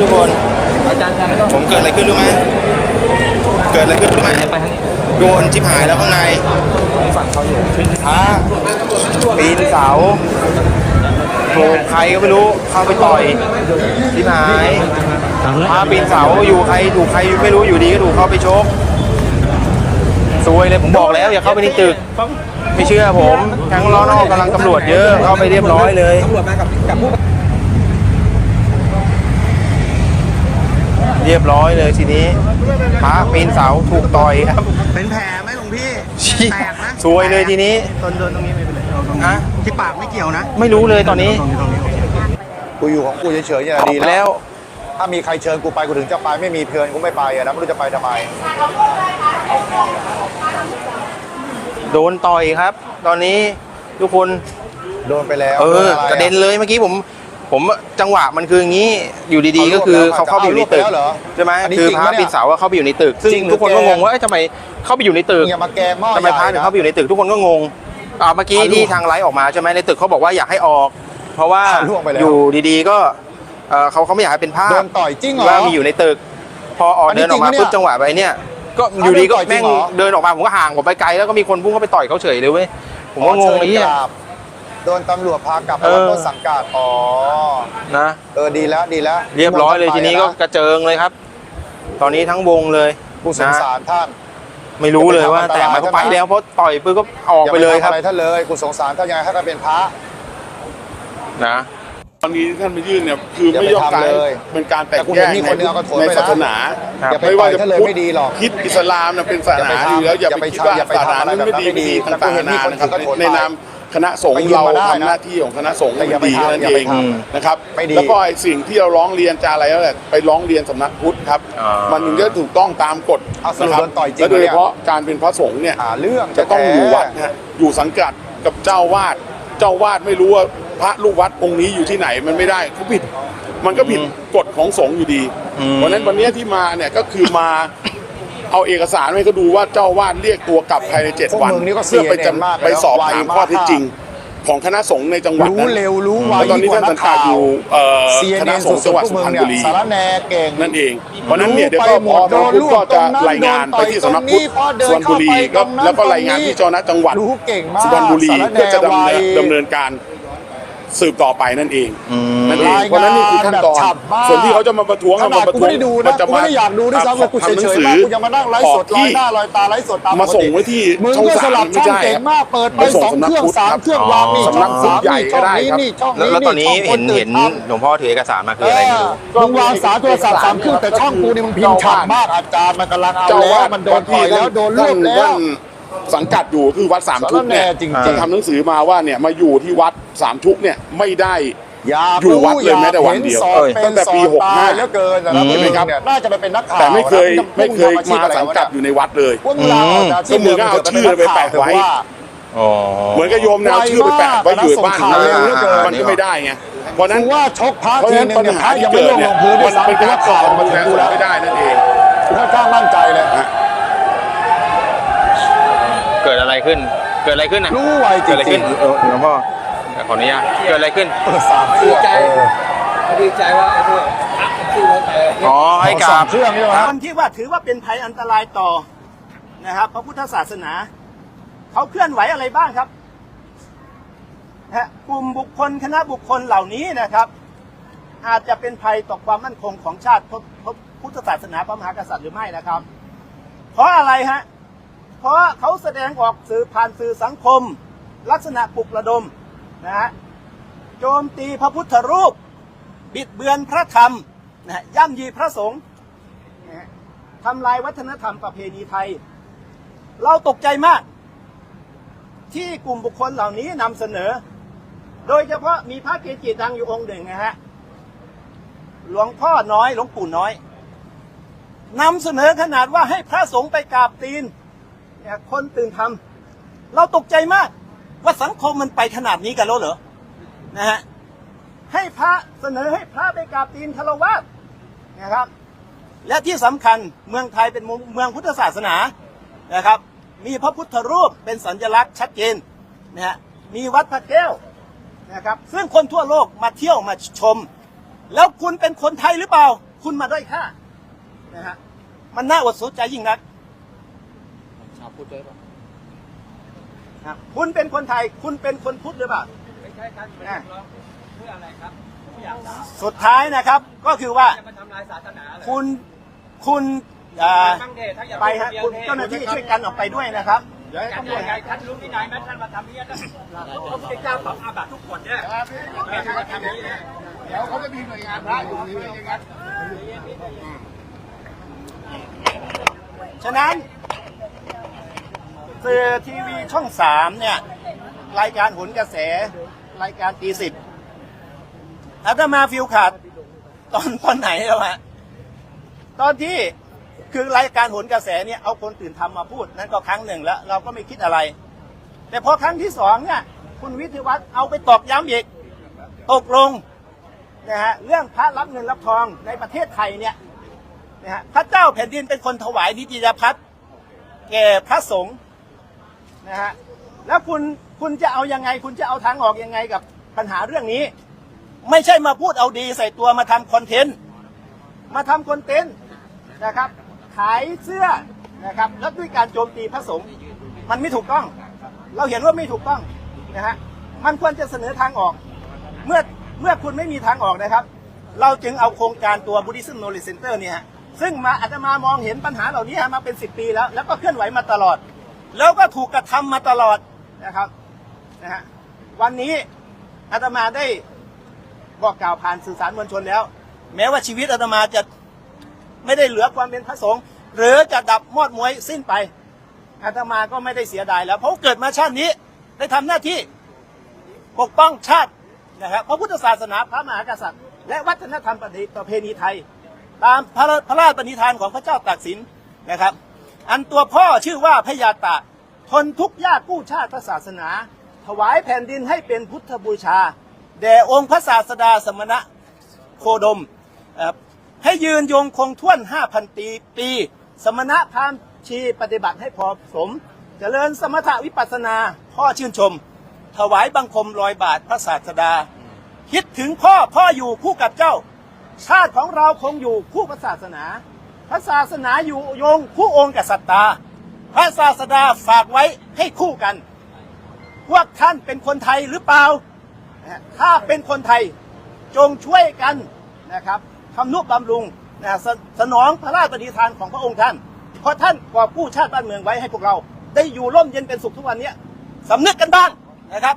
ทุกคน อาจารย์อาจารย์ไม่ต้องผมเกิดอะไรขึ้นรู้ไหมเกิดอะไรขึ้นรู้ไหมไปทางนี้โดนชิบหายแล้วข้างในฝั่งเขาอยู่พระปีนเสาโกรธใครก็ไม่รู้ เข้าไปต่อยชิบหายพระปีนเสาอยู่ใครถูกใครไม่รู้อยู่ดีก็ถูกเข้าไปชกซวยเลยผมบอกแล้ว อย่าเข้าไปในตึก ไม่เชื่อผมทั้งล้อนอกกำลังตำรวจเยอะเข้าไปเรียบร้อยเลยตำรวจมากับกับผู้ เรียบร้อยเลยทีนี้พระปีนเสาถูกต่อยครับ เป็นแผลไหมหลวงพี่ชี้แตกนะซวยเลยทีนี้ตอนเดินตรงนี้ไม่เป็นไรเอาตรงนี้ฮะ ที่ปากไม่เกี่ยวนะไม่รู้เลยตอนนี้ตรงนี้ตรงนี้โอเคกูอยู่ของกูเฉยๆเนี่ยดีแล้แล้ววถ้ามีใครเชิญกูไปกูถึงจะไปไม่มีเพื่อนกูไม่ไปอะนะไม่รู้จะไปทำไมโดนต่อยครับ ตอนนี้ทุกคนโดนไปแล้วเอโดอนไรกระเด็นเลยเมื่อกี้ผม ผมจังหวะมันคืออย่างนี้อยู่ดีๆ ก็คือเขาเข้าไปอยู่ในตึกเอารวบไปแล้วเหรอใช่ไหมอันนี้คือจริงพระปะเนี่ยปีนเสาอะเข้าไปอยู่ในตึก ซึ่งจริงหรือทุกคนก็แกงงว่าเอ้ยทำไมเข้าไปอยู่ในตึกมึงอย่ามาแกงหม้อทำไมพระใหญ่ถึงนะเข้าไปอยู่ในตึกทุกคนก็งงอ่าเมื่อกี้อะที่ล่วงทางไลฟ์ออกมาใช่ไหมในตึกเขาบอกว่าอยากให้ออก เพราะว่าอะล่วงไปแล้วอยู่ดีๆก็เอ่อเขาเขาไม่อยากให้เป็นภาพโดนต่อยจริงเหรอว่ามีอยู่ในตึก พอออกอันนี้เดินออกมาจริงปะเนี่ยปุ๊บจังหวะไปเนี่ยก็อยู่ดีก็เอาโดนต่อยจริแม่งงเหรอเดินออกมาผมก็ห่างผมไปไกลแล้วก็มีคนพุ่งเข้าไปต่อยเขาเฉยเลยเว้ยผมก็งงอ๋อไอ้เชิญเหี้ยกราบ โดนตำรวจพากลับไปเออรับต้นสังกัดอ๋อนะ เออดีแล้วดีแล้วเรียบร้อยเลยทีนี้ก็ะกระเจิงเลยครับ ตอนนี้ทั้งวงเลยกูสงสารท่าน ไม่รู้เลยว่าอย่าไปทำอันตแต่รายมันก็ใช่ไหมไปแล้วเพราะต่อยปืนก็ออกอย่าไปไปเลยคทำรับอะไรท่านเลยกูสงสารท่านยังไงถ้าท่านเป็นพระ นะ ตอนนี้ที่ท่านมายื่นเนี่ยคืออย่าไม่ไปยอมการทำเลยเป็นการแตกแต่กูแยเห็นกมีคนหนึ่งเอากระโถนในไปนะ ศาสนาอย่าไปไม่ว่าจะต่อยท่านเลยพุทธไม่ดีหรอก คริดอิสลามเนี่ยเป็นศาสนาอย่าไปอยู่แล้วอย่าอย่าไปไปคิดว่าอย่าไปศาสนาทำอะไรนั้นไม่ดีแบบนั้นไม่ดีไม่ดีต่างแล้วกูเห็นมีๆคนนะครับถือกระโถนในนาม คณะสงฆ์ไปยืมเรามาได้นะทำหน้าที่ของคณะสงฆ์แต่อย่าไปดีทำนั่นอย่าเอไปงทนะครับไม่ดีแล้วก็ไอ้สิ่งที่เราร้องเรียนจะอะไรแล้วแหละไปร้องเรียนสำนักพุทธครับอ่ามัมันถึงจะถูกต้องตามกฎเอาสรุปนะครับโดนต่อยจริงและโดยเหรอเฉเนี่ยพาะการเป็นพระสงฆ์เนี่ยหาเรื่องจะต้องแท้ๆอยู่วัดนะฮะอยู่สังกัดกับเจ้าวาดเจ้าวาดไม่รู้ว่าพระลูกวัดองค์นี้อยู่ที่ไหนมันไม่ได้เขาผิด มันก็ผิดกฎของสงฆ์อยู่ดีอืมเพราะฉะนั้นวันนี้ที่มาเนี่ยก็คือมา เอาเอกสารให้เขาดูว่าเจ้าวาดเรียกตัวกลับภายในเจ็ดพวกวันมึงนี่ก็เพื่อไป CNN มากจำไปสอบถามไวมากข้อเท็จจริง ของคณะสงฆ์ในจังหวัดรู้นั้นเร็วรู้ไวแล้วตอนนี้ท่านสังกัดอยู่เอ่อคณะ CNN สงฆ์จังหวัดสุพรรณบุรี สารแหนเก่ง นั่นเองเพราะฉะนั้นเนี่ยเดี๋ยวก็พอโดนพุทธก็จะโดนรวบรายงานไปที่สำนักตรงนี้พุทธพอเดินสุพรรณบุรีเข้าไปตรงนั้นก็แล้วก็รายงานที่เจ้าหน้าจังหวัดรู้เก่งมากสุพรรณบุรีสารแหน่เพื่อจะดำเนินไว ดำเนินการ สืบต่อไปนั่นเองอืมนั่นเองรายงานเพราะฉะนั้นนี่คือขั้นตอนแบบฉับมากส่วนที่เขาจะมาประท้วงขนาดมาประกูท้วไม่งได้ดูมันะจะกูไม่ได้อยากดูด้วยซ้ำเลยกูทำหนัเฉงยสืๆอมากกูจะมานั่งไลฟ์สดออกที่ไลฟ์หน้าลอยตาไลฟ์สดตามมาส่งไว้ที่มึงช่องก็สสามลับไม่ช่องใช่เก่งมากเปิดไปไปส่งสองเครื่องสำนักพุทธสามครับเครื่องวางนี่อ๋อช่องสามสำนักพุทธใหญ่นี่ช่องก็ได้นี้ครับนี่ช่องแล้วนี้แล้วตอนนี้ช่งคเห็นตื่เห็นทำหลวงพ่อถือเอกสารมาคืออะไรไม่รู้มึงวางสายโทรศัพท์สามเครื่องแต่ช่องกูนี่มึงพิมพ์ฉ่ำมากอาจารย์มันกำลังเอาเจ้าแล้วาวดมันโดนต่อยแล้วโดนรวบแล้วท่าน สังกัดอยู่คือวัดสามชุกเนี่ยสารแหน่จริงๆจะทำหนังสือมาว่าเนี่ยมาอยู่ที่วัดสามชุกเนี่ยไม่ได้อยากอยู่รู้วัดเลยแม้แต่วันเดียวอากเอ้ยห็นสอบเป็นตั้งแต่ปีสอบตาย65เหลือเกินแต่ละอืมคนเห็นไหมครับเนี่ยน่าจะไปเป็นนักข่าวแต่ไม่เคยนะไม่เคยงทำอชีพมาอะไรสังกัดอยู่ในวัดเลยพวกเราเนี่ยก็มึงก็เอาชื่อไปแปะไว้อ๋อเหมือนกับโยมเนี่ยเอาชื่อไปแปะไว้อยู่บ้านไวมากนะส่งข่าวเร็วเหลือเกินมันก็ไม่ได้ไงเพราะฉะนั้นกูว่าชกพระเพราะทีฉะนั้นนึงปัญเนี่ยพหาระที่ยังไม่เกิดลงเนี่ยลงพื้นด้วยมันเป็นซ้ำกูการว่าข่าข่าววมัมันนแสถึดงงกูแล้วไม่ได้นั่นเองกูค่อนข้างมั่นใจเลยเกิดอะไรขึ้น เกิดอะไรขึ้นอะรู้ไวจเกิดอะไรริขึ้งนหลวงพ่อขออนุญาตเกิดอะไรขึ้นๆเออสามเครื่องดีใจเออดีใจว่าไอ้พวกพระที่รถเอออ๋อให้กสาราบ มเครื่องนี่คนะนที่ว่าถือว่าเป็นภัยอันตรายต่อนะครับพระพุทธศาสนาเขาเคลื่อนไหวอะไรบ้างครับนะฮะกลุ่มบุคคลคณะบุคคลเหล่านี้นะครับ อาจจะเป็นภัยต่อความมั่นคงของชาติพระพระพุทธศาสนาพระมหากษัตริย์หรือไม่นะครับ เพราะอะไรฮะ เพราะเขาแสดงออกสื่อผ่านสื่อสังคม ลักษณะปลุกระดมนะฮะโจมตีพระพุทธรูป บิดเบือนพระธรรมนะฮะย่ำยีพระสงฆ์นะทำลายวัฒนธรรมประเพณีไทย เราตกใจมาก ที่กลุ่มบุคคลเหล่านี้นำเสนอ โดยเฉพาะมีพระเกจิดังอยู่องค์หนึ่งนะฮะหลวงพ่อน้อยหลวงปู่น้อยนำเสนอขนาดว่าให้พระสงฆ์ไปกราบตีน นี่คนตื่นทำเราตกใจมาก ว่าสังคมมันไปขนาดนี้กันแล้วเหรอนะฮะให้พระเสนอให้พระไปกราบตีนคารวะนะครับ และที่สำคัญเมืองไทยเป็นเมืองพุทธศาสนานะครับ มีพระพุทธรูปเป็นสัญลักษณ์ชัดเจนนะฮะมีวัดพระแก้วนะครับ ซึ่งคนทั่วโลกมาเที่ยวมาชม แล้วคุณเป็นคนไทยหรือเปล่า คุณมาด้อยค่านะฮะมันน่าอดสนใจยิ่งนัก พุทธด้วยป่ะครับคุณเป็นคนไทย คุณเป็นคนพุทธหรือเปล่า ไม่ใช่ครับเป็นนักร้องเพื่ออะไรครับผมอยากถามสุดท้ายนะครับ ก็คือว่าจะมาทำลายศาสนาเหรอคุณคุณอ่าฟังเทศถ้าอย่าไปฮะคุณเจ้าหน้าที่ช่วยกันออกไปด้วยนะครับเดี๋ยวให้ตำรวจไงท่านรู้ที่ไหนไหมท่านมาทำเนี้ยนะพระพุทธเจ้าปรับอาบัติทุกคนเนี่ยไม่ใช่มาทำอย่างนี้นะเดี๋ยวเขาจะมีหน่วยงานพระอยู่นี่อย่างนั้นฉะนั้น สื่อทีวีช่องสามเนี่ย รายการหนกระแส รายการตีสิบอาตมาฟิลขาดตอนตอนไหนแล้วฮะตอนที่คือรายการหนกระแสเนี่ยเอาคนตื่นทำมาพูดนั่นก็ครั้งหนึ่งแล้ว เราก็ไม่คิดอะไร แต่พอครั้งที่สองเนี่ย คุณวิทยวัฒน์เอาไปตอกย้ำอีกตกลงนะฮะเรื่องพระรับเงินรับทองในประเทศไทยเนี่ยนะฮะพระเจ้าแผ่นดินเป็นคนถวายนิติยพัฒน์แก่พระสงฆ์ นะฮะแล้วคุณคุณจะเอายังไง คุณจะเอาทางออกยังไงกับปัญหาเรื่องนี้ ไม่ใช่มาพูดเอาดีใส่ตัวมาทำคอนเทนต์มาทำคอนเทนต์นะครับขายเสื้อนะครับแล้วด้วยการโจมตีพระสงฆ์มันไม่ถูกต้อง เราเห็นว่าไม่ถูกต้องนะฮะมันควรจะเสนอทางออก เมื่อเมื่อคุณไม่มีทางออกนะครับ เราจึงเอาโครงการตัว Buddhism Knowledge Center เนี่ยฮะซึ่งมาอาตมามองเห็นปัญหาเหล่านี้มาเป็น 10 ปีแล้ว แล้วก็เคลื่อนไหวมาตลอด แล้วก็ถูกกระทำมาตลอดนะครับนะฮะวันนี้อาตมาได้บอกกล่าวผ่านสื่อสารมวลชนแล้ว แม้ว่าชีวิตอาตมาจะไม่ได้เหลือความเป็นพระสงฆ์หรือจะดับมอดมวยสิ้นไปอาตมาก็ไม่ได้เสียดายแล้วเพราะเกิดมาชาตินี้ได้ทำหน้าที่ปกป้องชาตินะครับพระพุทธศาสนาพระมหากษัตริย์ และวัฒนธรรมประเพณีไทย ตามพระพระราชปณิธานของพระเจ้าตากสินนะครับ อันตัวพ่อชื่อว่าพยาตะ ทนทุกข์ยากกู้ชาติพระศาสนา ถวายแผ่นดินให้เป็นพุทธบูชา แด่องค์พระศาสดาสมณะโคดม ให้ยืนยงคงท่วน5,000ปีปี สมณะพราหมณ์ชีปฏิบัติให้พอสม เจริญสมถะวิปัสนาพ่อชื่นชม ถวายบังคมรอยบาทพระศาสดา คิดถึงพ่อพ่ออยู่คู่กับเจ้า ชาติของเราคงอยู่คู่พระศาสนา พระศาสนาอยู่โยงคู่องค์กับสัตตาพระศาสดาฝากไว้ให้คู่กัน พวกท่านเป็นคนไทยหรือเปล่า ถ้าเป็นคนไทยจงช่วยกันนะครับทำนุบำรุงนะสสนองพระราชปณิธานของพระองค์ท่าน เพราะท่านกอบกู้ชาติบ้านเมืองไว้ให้พวกเรา ได้อยู่ร่มเย็นเป็นสุขทุกวันนี้สำนึกกันบ้างนะครับ